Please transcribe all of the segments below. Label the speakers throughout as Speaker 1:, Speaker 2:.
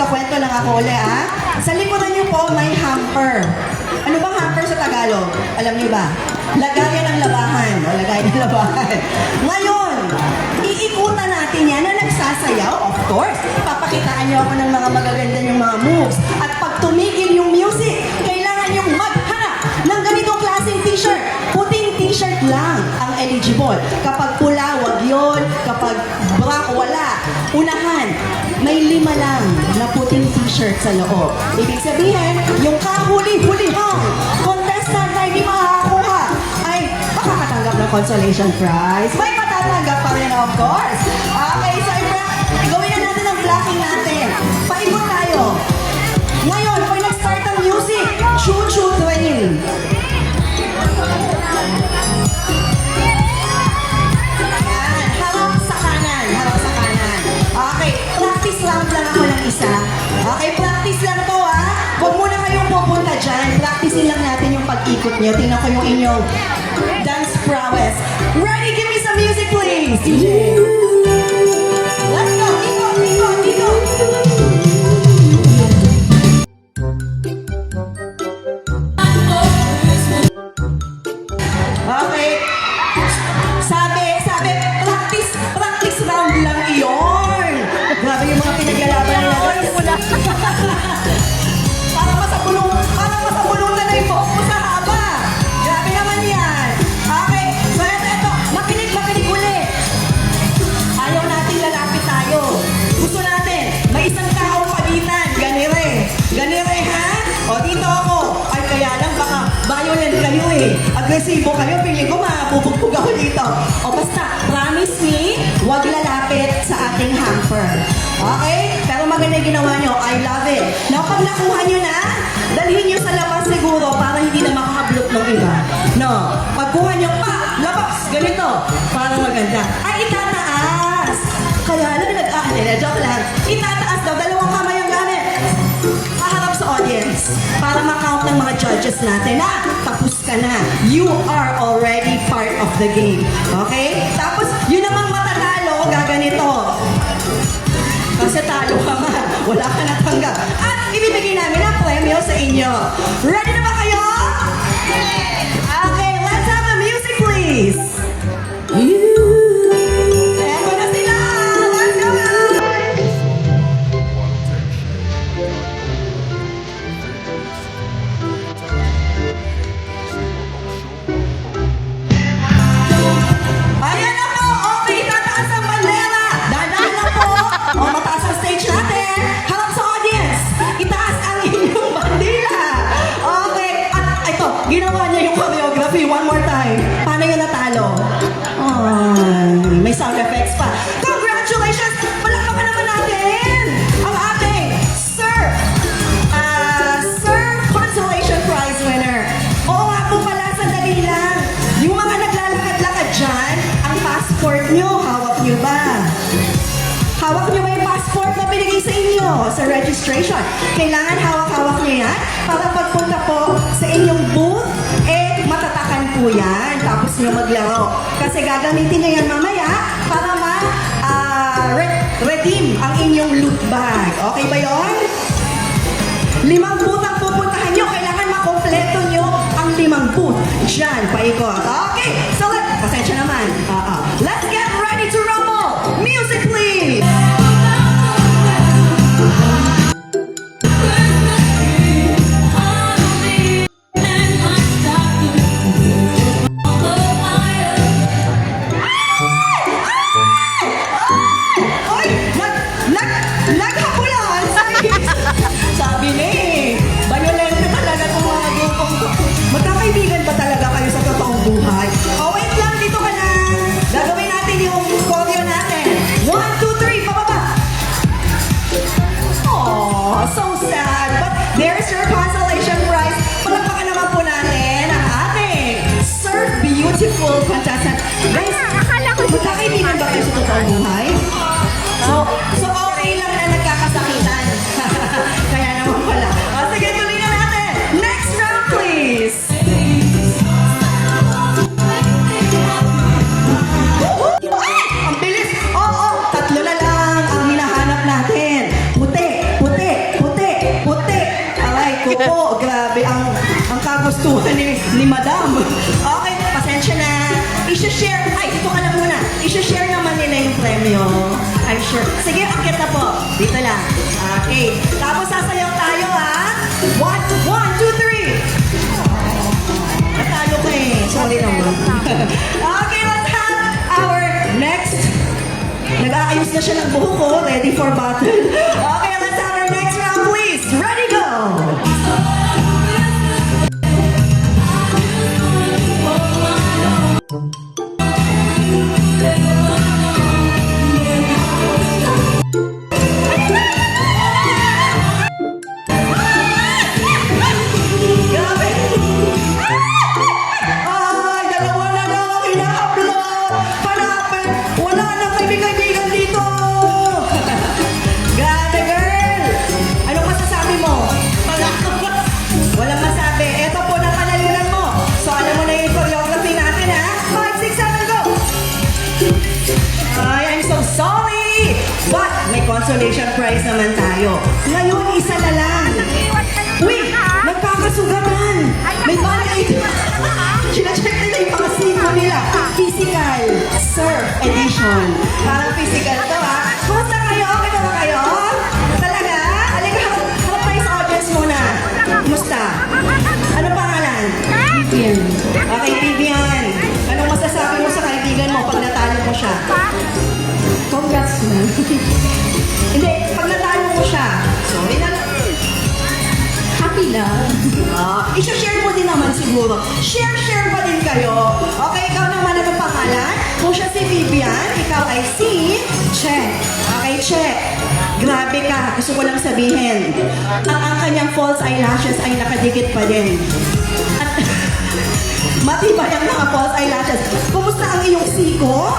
Speaker 1: magkakwento lang ako uli, ah. Sa likuran niyo po, may hamper. Ano bang hamper sa Tagalog? Alam niyo ba? Lagayan ng labahan. O, lagayan ng labahan. Ngayon, iikutan natin yan na nagsasayaw, of course. Papakitaan niyo ako ng mga magaganda yung mga moves. At pag tumigil yung music, kailangan yung maghanap ng ganitong klaseng t-shirt. Puting t-shirt lang ang eligible. Kapag pula, wag yun. Kapag black, wala. Unahan, may lima lang na puting t-shirt sa loob. Ibig sabihin, yung kahuli-hulihang contestant na hindi makakakuha ay makakatanggap ng consolation prize. May matatanggap pa rin, of course. Okay, so gawin na natin ang blocking natin. Paikot tayo. Ngayon, pag nag-start ang music, choo-choo train. Nyo. Tingnan ko yung inyong dance prowess. Ready? Give me some music, please. DJ. Eh. Agresibo kayo, piling ko mabubugbog ako dito. O, basta, promise me, huwag lalapit sa ating hamper. Okay? Pero maganda yung ginawa nyo. I love it. Now, pag nakuha nyo na, dalhin nyo sa labas siguro para hindi na makakablot ng iba. No. Pagkuha nyo, pa, labas, ganito. Para maganda. Ay, itataas. Kaya lang nag-ah, hindi, joke lang. Itataas daw, dalawang kamay ang gamit. Paharap sa audience para makount ng mga judges natin na tapos ka na. You are already part of the game. Okay? Tapos, yun namang matatalo, gaganito. Kasi talo ka nga. Wala ka natanggap. At ibibigay namin ang premyo sa inyo. Ready sa registration? Kailangan hawak-hawak nyo yan para pagpunta po sa inyong booth, eh, matatakan po yan. Tapos nyo maglaro. Kasi gagamitin nyo yan mamaya para ma re- redeem ang inyong loot bag. Okay ba yon? Limang booth ang pupuntahan nyo. Kailangan makompleto nyo ang limang booth. Diyan, paikot. Okay, so let, beautiful, fantastic. Guys, ah, akala ko magkakaibigan ba kayo sa totoong buhay? So, so okay lang na nagkakasakitan. Kaya naman pala. O, oh, sige, tuloy na natin. Next round, please. Ay! Ang bilis! Oh, oh, tatlo lang hinahanap natin. Puti, puti, puti, puti. Aray, kuko. Grabe ang ang kagustuhan ni, ni Madam share. Ay, dito ka na muna. I-share naman nila yung premyo. I'm sure. Sige, akit na po. Dito lang. Okay. Tapos sasayaw tayo, ha? One, one, two, three. Natalo ko eh. Sorry naman. okay, let's have our next. Nag-aayos na siya ng buho ko. Oh. Ready for battle. Okay, consolation prize naman tayo. Ngayon, isa na lang. Uy! Nagkakasugatan! May band-aid! Sinacheck nila yung mga siko nila. Physical Surf Edition. Parang physical to ha. Kumusta kayo? Okay na ba kayo? Talaga? Alika, harap tayo sa audience muna. Kumusta? Ano pangalan? Vivian. Okay, Vivian. Anong masasabi mo sa kaibigan mo pag natalo mo siya? Congrats na. Lang. Ah, isa-share mo din naman siguro. Share-share pa din kayo. Okay, ikaw naman ano pangalan? Kung siya si Vivian, ikaw ay si... Che. Okay, Che. Grabe ka. Gusto ko lang sabihin. Ang, ang kanyang false eyelashes ay nakadikit pa din. At matibay ang mga false eyelashes. Kumusta ang iyong siko?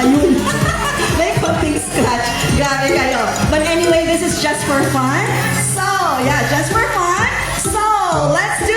Speaker 1: Ayun. May konting scratch. Grabe kayo. But anyway, this is just for fun. Yeah, just for fun. So, let's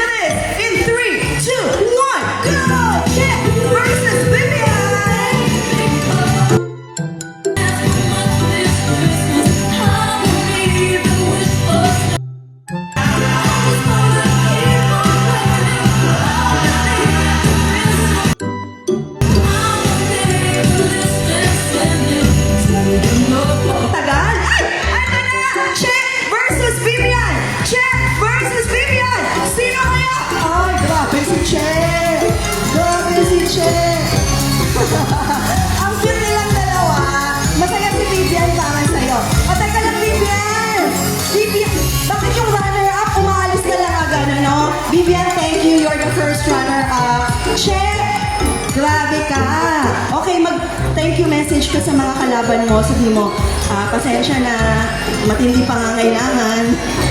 Speaker 1: first runner-up. Che, grabe ka. Okay, mag thank you message ka sa mga kalaban mo. Sabi mo, ah, pasensya na, matindi pangangailangan.